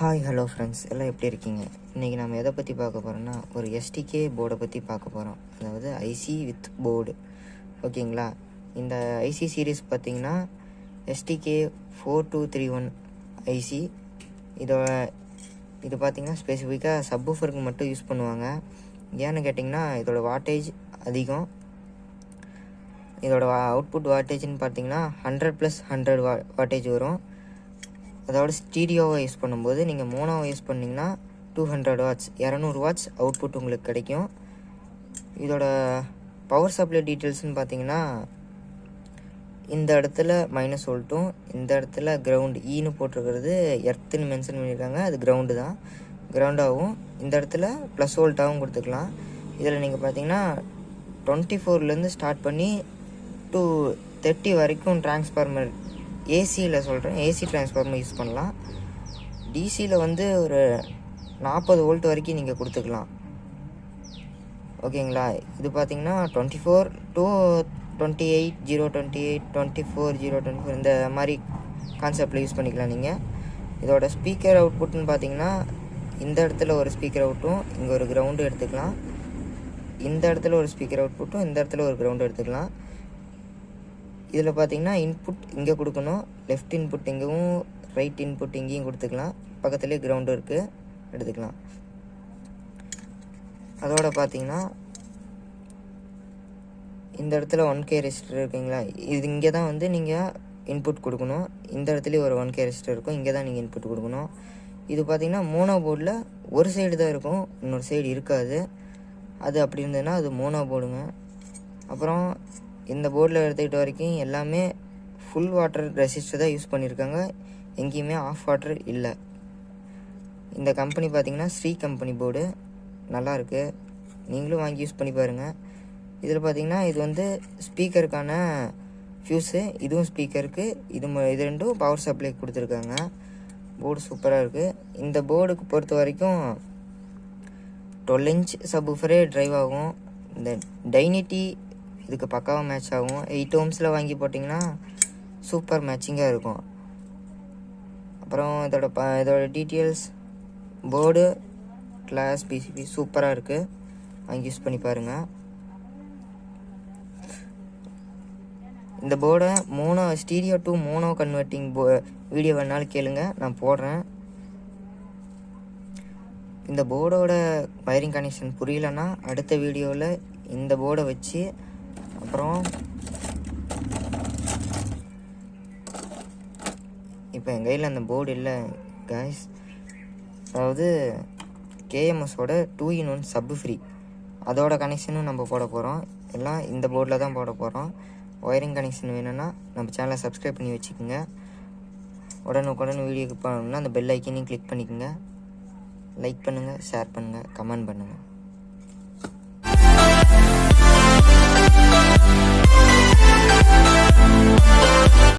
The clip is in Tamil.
ஹாய் ஹலோ ஃப்ரெண்ட்ஸ் எல்லாம் எப்படி இருக்கீங்க? இன்றைக்கி நம்ம எதை பற்றி பார்க்க போகிறோம்னா ஒரு எஸ்டிகே போர்டை பற்றி பார்க்க போகிறோம் அதாவது ஐசி வித் போர்டு ஓகேங்களா? இந்த ஐசி சீரீஸ் பார்த்தீங்கன்னா STK four two three one IC இதோட இது பார்த்தீங்கன்னா ஸ்பெசிஃபிக்காக சப்வூஃபருக்கு மட்டும் யூஸ் பண்ணுவாங்க. ஏன்னு கேட்டிங்கன்னா இதோட வாட்டேஜ் அதிகம். இதோட அவுட்புட் வாட்டேஜ்னு பார்த்தீங்கன்னா ஹண்ட்ரட் ப்ளஸ் ஹண்ட்ரட் வா வாட்டேஜ் வரும். அதோட ஸ்டீடியோவை யூஸ் பண்ணும்போது நீங்கள் மோனோவை யூஸ் பண்ணிங்கன்னா டூ ஹண்ட்ரட் வாட்ஸ் இரநூறு வாட்ஸ் அவுட்புட் உங்களுக்கு கிடைக்கும். இதோட பவர் சப்ளை டீட்டெயில்ஸ்னு பார்த்தீங்கன்னா இந்த இடத்துல மைனஸ் வோல்ட்டும் இந்த இடத்துல கிரவுண்டு ஈன்னு e போட்டிருக்கிறது எர்த்துன்னு மென்ஷன் பண்ணியிருக்காங்க. அது கிரவுண்டு தான். கிரவுண்டாகவும் இந்த இடத்துல ப்ளஸ் வோல்ட்டாகவும் கொடுத்துக்கலாம். இதில் நீங்கள் பார்த்தீங்கன்னா டுவெண்ட்டி ஃபோர்லேருந்து ஸ்டார்ட் பண்ணி டூ தேர்ட்டி வரைக்கும் டிரான்ஸ்ஃபார்மர் ஏசியில் சொல்கிறேன் ஏசி டிரான்ஸ்ஃபார்மர் யூஸ் பண்ணலாம். டிசியில் வந்து ஒரு நாற்பது வோல்ட் வரைக்கும் நீங்கள் கொடுத்துக்கலாம். ஓகேங்களா? இது பார்த்தீங்கன்னா twenty four two twenty eight zero twenty eight twenty four zero twenty four இந்த மாதிரி கான்செப்டில் யூஸ் பண்ணிக்கலாம் நீங்கள் இதோட ஸ்பீக்கர் அவுட்புட்னு பார்த்தீங்கன்னா இந்த இடத்துல ஒரு ஸ்பீக்கர் அவுட்டும் இங்கே ஒரு கிரவுண்டு எடுத்துக்கலாம். இந்த இடத்துல ஒரு ஸ்பீக்கர் அவுட்புட்டும் இந்த இடத்துல ஒரு கிரவுண்டு எடுத்துக்கலாம். இதில் பார்த்தீங்கன்னா இன்புட் இங்கே கொடுக்கணும். லெஃப்ட் இன்புட் இங்கேயும் ரைட் இன்புட் இங்கேயும் கொடுத்துக்கலாம். பக்கத்துலேயே கிரவுண்டு இருக்குது எடுத்துக்கலாம். அதோட பார்த்தீங்கன்னா இந்த இடத்துல ஒன் கே ரெஜிஸ்டர் இருக்குங்களா? இது இங்கே தான் வந்து நீங்கள் இன்புட் கொடுக்கணும். இந்த இடத்துலையும் ஒரு ஒன் கே ரெஜிஸ்டர் இருக்கும். இங்கே தான் நீங்கள் இன்புட் கொடுக்கணும். இது பார்த்தீங்கன்னா மோனோ போர்டில் ஒரு சைடு தான் இருக்கும். இன்னொரு சைடு இருக்காது. அது அப்படி இருந்ததுன்னா அது மோனோ போர்டுங்க அப்புறம் இந்த போர்டில் எடுத்துக்கிட்ட வரைக்கும் எல்லாமே ஃபுல் வாட்டர் ரெசிஸ்டர் தான் யூஸ் பண்ணியிருக்காங்க எங்கேயுமே ஆஃப் வாட்டர் இல்லை. இந்த கம்பெனி பார்த்தீங்கன்னா ஸ்ரீ கம்பெனி போர்டு நல்லாயிருக்கு நீங்களும் வாங்கி யூஸ் பண்ணி பாருங்கள் இதில் பார்த்தீங்கன்னா இது வந்து ஸ்பீக்கருக்கான ஃபியூஸு இதுவும் ஸ்பீக்கருக்கு இது ம- இது ரெண்டும் பவர் சப்ளை கொடுத்துருக்காங்க. போர்டு சூப்பராக இருக்குது இந்த போர்டுக்கு பொறுத்த வரைக்கும் டுவெல் இன்ச் சப்வூஃபரே ட்ரைவ் ஆகும். இந்த டைனிட்டி இதுக்கு பக்காவாக மேட்ச் ஆகும். எயிட் ஓம்ஸில் வாங்கி போட்டிங்கன்னா சூப்பர் மேட்சிங்காக இருக்கும். அப்புறம் இதோட ப இதோட டீட்டெயில்ஸ் போர்டு கிளாஸ் பிசிபி சூப்பராக இருக்குது வாங்கி யூஸ் பண்ணி பாருங்கள் இந்த போர்டை mono stereo to mono converting போ வீடியோ வேணாலும் கேளுங்க. நான் போடுறேன். இந்த போர்டோட வயரிங் கனெக்ஷன் புரியலன்னா அடுத்த வீடியோவில் இந்த போர்டை வச்சு அப்புறம் இப்போ என் கையில் அந்த போர்டு இல்லை கேஸ் அதாவது கேஎம்எஸோட two in one sub free அதோட கனெக்ஷனும் நம்ம போட போகிறோம் எல்லாம் இந்த போர்டில் தான் போட போகிறோம் ஒயரிங் கனெக்ஷன் வேணும்னா நம்ம சேனலை சப்ஸ்கிரைப் பண்ணி வச்சுக்கோங்க. உடனுக்குடன் வீடியோக்கு போகணும்னா அந்த பெல் ஐக்கனையும் கிளிக் பண்ணிக்கோங்க. லைக் பண்ணுங்கள் ஷேர் பண்ணுங்கள் கமெண்ட் பண்ணுங்கள்